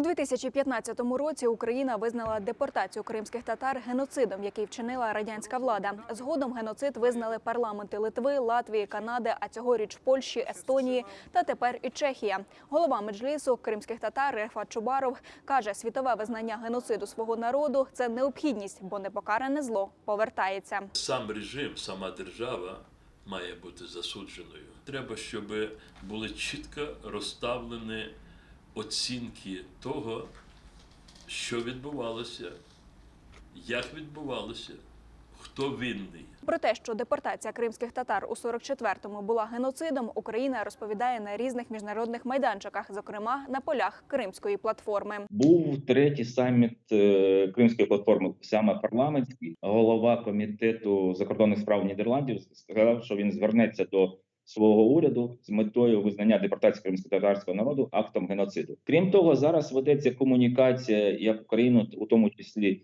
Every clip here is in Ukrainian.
У 2015 році Україна визнала депортацію кримських татар геноцидом, який вчинила радянська влада. Згодом геноцид визнали парламенти Литви, Латвії, Канади, а цьогоріч Польщі, Естонії та тепер і Чехія. Голова меджлісу кримських татар Рефат Чубаров каже, світове визнання геноциду свого народу це необхідність, бо непокаране зло повертається. Сам режим, сама держава має бути засудженою. Треба, щоб були чітко розставлені оцінки того, що відбувалося, як відбувалося, хто винний. Про те, що депортація кримських татар у 44-му була геноцидом, Україна розповідає на різних міжнародних майданчиках, зокрема на полях Кримської платформи. Був третій саміт е, Кримської платформи, саме парламентський. Голова комітету закордонних справ Нідерландів сказав, що він звернеться до свого уряду з метою визнання депортації кримськотатарського народу актом геноциду. Крім того, зараз ведеться комунікація як Україну, у тому числі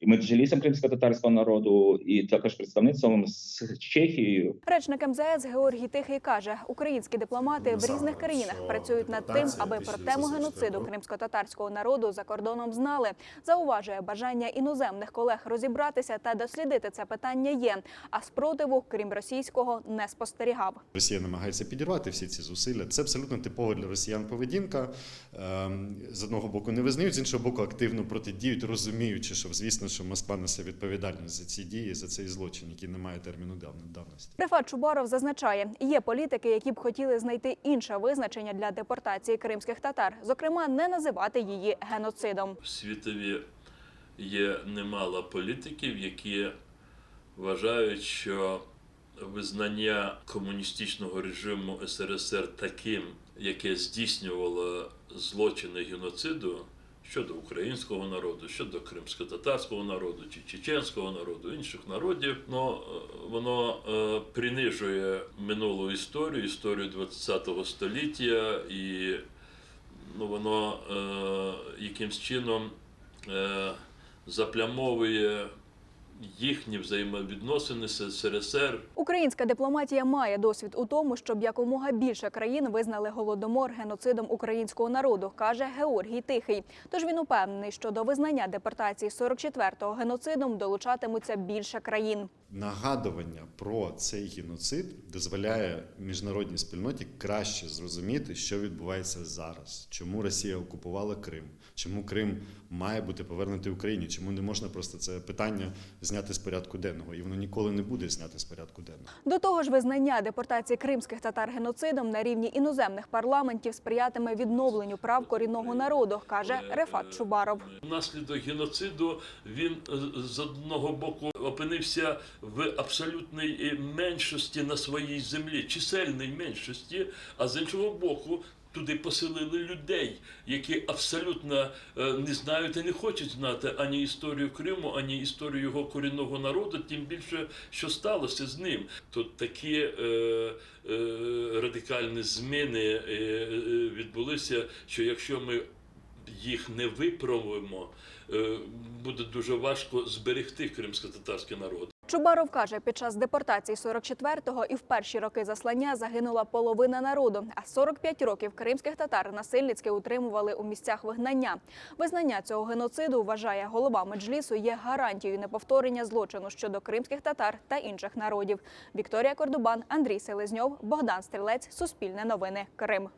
і меджлісом кримськотатарського народу, і також представництвом з Чехією. Речник МЗС Георгій Тихий каже, українські дипломати в різних країнах працюють над тим, аби про тему геноциду кримськотатарського народу за кордоном знали. Зауважує бажання іноземних колег розібратися та дослідити це питання є. А спротиву, крім російського, не спостерігав. Росія намагається підірвати всі ці зусилля. Це абсолютно типова для росіян поведінка. Ем, З одного боку не визнають, з іншого боку активно протидіють, розуміючи, що звісно, що Москва несе відповідальність за ці дії, за цей злочин, який не має терміну дав- давності. Рефат Чубаров зазначає, є політики, які б хотіли знайти інше визначення для депортації кримських татар, зокрема, не називати її геноцидом. В світові є немало політиків, які вважають, що визнання комуністичного режиму СРСР таким, яке здійснювало злочини геноциду щодо українського народу, щодо кримсько-татарського народу чи чеченського народу, інших народів, ну, е, воно е, принижує минулу історію, історію ХХ століття і ну, воно е, якимсь чином е, заплямовує їхні взаємовідносини з СРСР. Українська дипломатія має досвід у тому, щоб якомога більше країн визнали голодомор геноцидом українського народу, каже Георгій Тихий. Тож він упевнений, що до визнання депортації 44-го геноцидом долучатимуться більше країн. Нагадування про цей геноцид дозволяє міжнародній спільноті краще зрозуміти, що відбувається зараз, чому Росія окупувала Крим, чому Крим має бути повернутий Україні, чому не можна просто це питання зняти з порядку денного, і воно ніколи не буде знято з порядку денного. До того ж, визнання депортації кримських татар геноцидом на рівні іноземних парламентів сприятиме відновленню прав корінного народу, каже Рефат Чубаров. Внаслідок геноциду він е, з одного боку опинився в абсолютній е, меншості на своїй землі, чисельній меншості, а з іншого боку. Туди поселили людей, які абсолютно е, не знають і не хочуть знати ані історію Криму, ані історію його корінного народу, тим більше, що сталося з ним. Тут такі е, е, радикальні зміни е, е, відбулися, що якщо ми їх не виправимо, буде дуже важко зберегти кримсько-татарський народ. Чубаров каже, під час депортації 44-го і в перші роки заслання загинула половина народу, а 45 років кримських татар насильницьки утримували у місцях вигнання. Визнання цього геноциду, вважає голова меджлісу, є гарантією неповторення злочину щодо кримських татар та інших народів. Вікторія Кордубан, Андрій Селезньов, Богдан Стрілець, Суспільне новини, Крим.